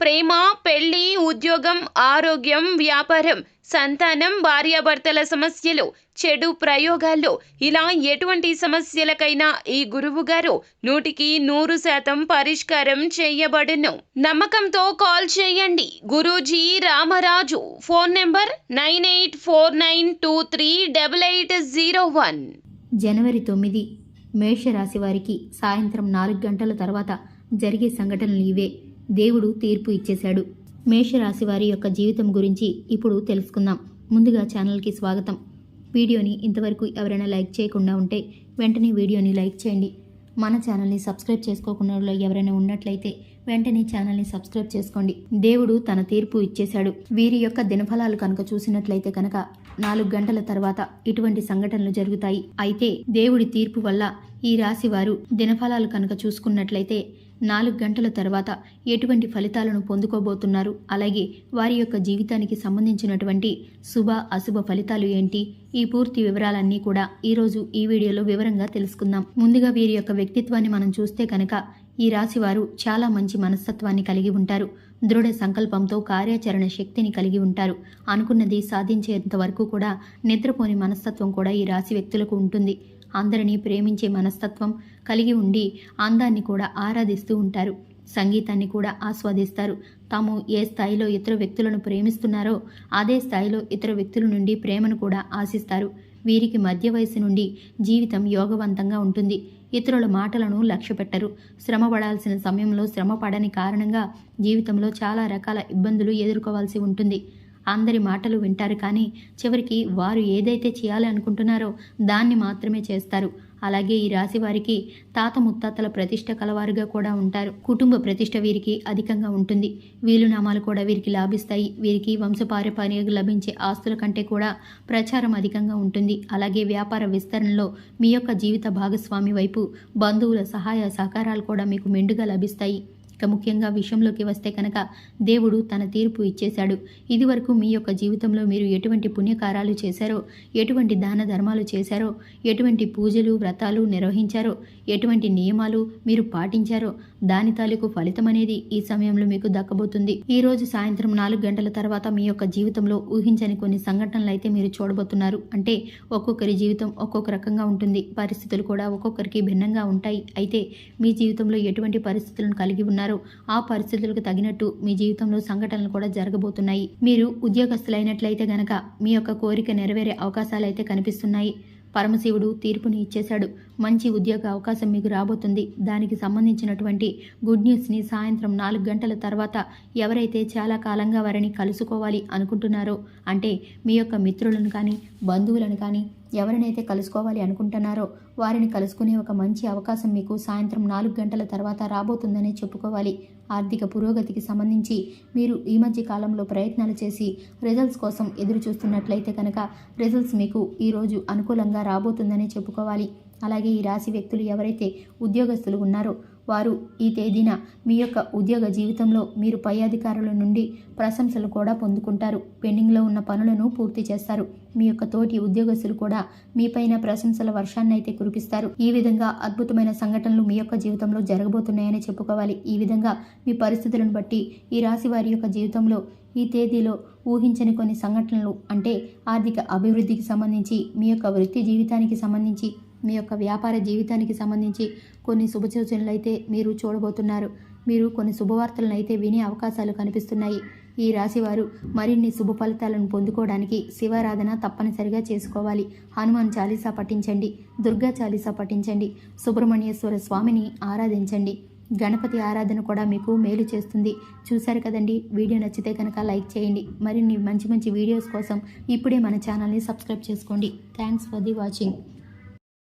ప్రేమ పెళ్ళి ఉద్యోగం ఆరోగ్యం వ్యాపారం సంతానం భార్యాభర్తల సమస్యలు చెడు ప్రయోగాలు ఇలా ఎటువంటి సమస్యలకైనా ఈ గురువు గారు నూటికి నూరు శాతం పరిష్కారం చేయబడును. నమ్మకంతో కాల్ చేయండి. Guruji Ramaraju. Phone number nine eight four nine two three double eight zero one. జనవరి తొమ్మిది మేషరాశి వారికి సాయంత్రం నాలుగు గంటల తర్వాత జరిగే సంఘటనలు ఇవే. దేవుడు తీర్పు ఇచ్చేశాడు. మేషరాశి వారి యొక్క జీవితం గురించి ఇప్పుడు తెలుసుకుందాం. ముందుగా ఛానల్కి స్వాగతం. వీడియోని ఇంతవరకు ఎవరైనా లైక్ చేయకుండా ఉంటే వెంటనే వీడియోని లైక్ చేయండి. మన ఛానల్ని సబ్స్క్రైబ్ చేసుకోకుండా ఎవరైనా ఉన్నట్లయితే వెంటనే ఛానల్ని సబ్స్క్రైబ్ చేసుకోండి. దేవుడు తన తీర్పు ఇచ్చేశాడు. వీరి యొక్క దినఫలాలు కనుక చూసినట్లయితే కనుక నాలుగు గంటల తర్వాత ఇటువంటి సంఘటనలు జరుగుతాయి. అయితే దేవుడి తీర్పు వల్ల ఈ రాశి వారు దినఫలాలు కనుక చూసుకున్నట్లయితే నాలుగు గంటల తర్వాత ఎటువంటి ఫలితాలను పొందుకోబోతున్నారు? అలాగే వారి యొక్క జీవితానికి సంబంధించినటువంటి శుభ అశుభ ఫలితాలు ఏంటి? ఈ పూర్తి వివరాలన్నీ కూడా ఈరోజు ఈ వీడియోలో వివరంగా తెలుసుకుందాం. ముందుగా వీరి యొక్క వ్యక్తిత్వాన్ని మనం చూస్తే కనుక ఈ రాశి వారు చాలా మంచి మనస్తత్వాన్ని కలిగి ఉంటారు. దృఢ సంకల్పంతో కార్యాచరణ శక్తిని కలిగి ఉంటారు. అనుకున్నది సాధించేంత వరకు కూడా నిద్రపోని మనస్తత్వం కూడా ఈ రాశి వ్యక్తులకు ఉంటుంది. అందరినీ ప్రేమించే మనస్తత్వం కలిగి ఉండి అందాన్ని కూడా ఆరాధిస్తూ ఉంటారు. సంగీతాన్ని కూడా ఆస్వాదిస్తారు. తాము ఏ స్థాయిలో ఇతర వ్యక్తులను ప్రేమిస్తున్నారో అదే స్థాయిలో ఇతర వ్యక్తుల నుండి ప్రేమను కూడా ఆశిస్తారు. వీరికి మధ్య వయసు నుండి జీవితం యోగవంతంగా ఉంటుంది. ఇతరుల మాటలను లక్ష్యపెట్టరు శ్రమ పడాల్సిన సమయంలో శ్రమ పడని కారణంగా జీవితంలో చాలా రకాల ఇబ్బందులు ఎదుర్కోవాల్సి ఉంటుంది. అందరి మాటలు వింటారు కానీ చివరికి వారు ఏదైతే చేయాలి అనుకుంటున్నారో దాన్ని మాత్రమే చేస్తారు. అలాగే ఈ రాశి వారికి తాత ముత్తాతల ప్రతిష్ట కలవారుగా కూడా ఉంటారు. కుటుంబ ప్రతిష్ట వీరికి అధికంగా ఉంటుంది. వీలునామాలు కూడా వీరికి లాభిస్తాయి. వీరికి వంశపారపర్యంగా లభించే ఆస్తుల కంటే కూడా ప్రచారం అధికంగా ఉంటుంది. అలాగే వ్యాపార విస్తరణలో మీ యొక్క జీవిత భాగస్వామి వైపు బంధువుల సహాయ సహకారాలు కూడా మీకు మెండుగా లభిస్తాయి. ఇక ముఖ్యంగా విషయంలోకి వస్తే కనుక దేవుడు తన తీర్పు ఇచ్చేశాడు. ఇదివరకు మీ యొక్క జీవితంలో మీరు ఎటువంటి పుణ్యకారాలు చేశారో ఎటువంటి దాన ధర్మాలు చేశారో ఎటువంటి పూజలు వ్రతాలు నిర్వహించారో ఎటువంటి నియమాలు మీరు పాటించారో దాని తాలూకు ఫలితం అనేది ఈ సమయంలో మీకు దక్కబోతుంది. ఈ రోజు సాయంత్రం నాలుగు గంటల తర్వాత మీ యొక్క జీవితంలో ఊహించని కొన్ని సంఘటనలు అయితే మీరు చూడబోతున్నారు. అంటే ఒక్కొక్కరి జీవితం ఒక్కొక్క రకంగా ఉంటుంది. పరిస్థితులు కూడా ఒక్కొక్కరికి భిన్నంగా ఉంటాయి. అయితే మీ జీవితంలో ఎటువంటి పరిస్థితులను కలిగి ఉన్నారు ఆ పరిస్థితులకు తగినట్టు మీ జీవితంలో సంఘటనలు కూడా జరగబోతున్నాయి. మీరు ఉద్యోగస్తులైనట్లయితే గనక మీ యొక్క కోరిక నెరవేరే అవకాశాలు అయితే కనిపిస్తున్నాయి. పరమశివుడు తీర్పుని ఇచ్చేశాడు. మంచి ఉద్యోగ అవకాశం మీకు రాబోతుంది. దానికి సంబంధించినటువంటి గుడ్ న్యూస్ని సాయంత్రం నాలుగు గంటల తర్వాత ఎవరైతే చాలా కాలంగా వారిని కలుసుకోవాలి అనుకుంటున్నారో అంటే మీ యొక్క మిత్రులను కానీ బంధువులను కానీ ఎవరినైతే కలుసుకోవాలి అనుకుంటున్నారో వారిని కలుసుకునే ఒక మంచి అవకాశం మీకు సాయంత్రం నాలుగు గంటల తర్వాత రాబోతుందనే చెప్పుకోవాలి. ఆర్థిక పురోగతికి సంబంధించి మీరు ఈ మధ్య కాలంలో ప్రయత్నాలు చేసి రిజల్ట్స్ కోసం ఎదురు చూస్తున్నట్లయితే కనుక రిజల్ట్స్ మీకు ఈరోజు అనుకూలంగా రాబోతుందనే చెప్పుకోవాలి. అలాగే ఈ రాశి వ్యక్తులు ఎవరైతే ఉద్యోగస్తులు ఉన్నారో వారు ఈ తేదీన మీ యొక్క ఉద్యోగ జీవితంలో మీరు పై అధికారుల నుండి ప్రశంసలు కూడా పొందుకుంటారు. పెండింగ్లో ఉన్న పనులను పూర్తి చేస్తారు. మీ యొక్క తోటి ఉద్యోగస్తులు కూడా మీపైన ప్రశంసల వర్షాన్ని అయితే కురిపిస్తారు. ఈ విధంగా అద్భుతమైన సంఘటనలు మీ యొక్క జీవితంలో జరగబోతున్నాయని చెప్పుకోవాలి. ఈ విధంగా మీ పరిస్థితులను బట్టి ఈ రాశి వారి యొక్క జీవితంలో ఈ తేదీలో ఊహించని కొన్ని సంఘటనలు అంటే ఆర్థిక అభివృద్ధికి సంబంధించి మీ యొక్క వృత్తి జీవితానికి సంబంధించి మీ యొక్క వ్యాపార జీవితానికి సంబంధించి కొన్ని శుభసూచనలు అయితే మీరు చూడబోతున్నారు. మీరు కొన్ని శుభవార్తలను అయితే వినే అవకాశాలు కనిపిస్తున్నాయి. ఈ రాశివారు మరిన్ని శుభ ఫలితాలను పొందుకోవడానికి శివారాధన తప్పనిసరిగా చేసుకోవాలి. హనుమాన్ చాలీసా పఠించండి. దుర్గా చాలీసా పఠించండి. సుబ్రహ్మణ్యేశ్వర స్వామిని ఆరాధించండి. గణపతి ఆరాధన కూడా మీకు మేలు చేస్తుంది. చూశారు కదండి? వీడియో నచ్చితే కనుక లైక్ చేయండి. మరిన్ని మంచి మంచి వీడియోస్ కోసం ఇప్పుడే మన ఛానల్ని సబ్స్క్రైబ్ చేసుకోండి. Thanks for the watching.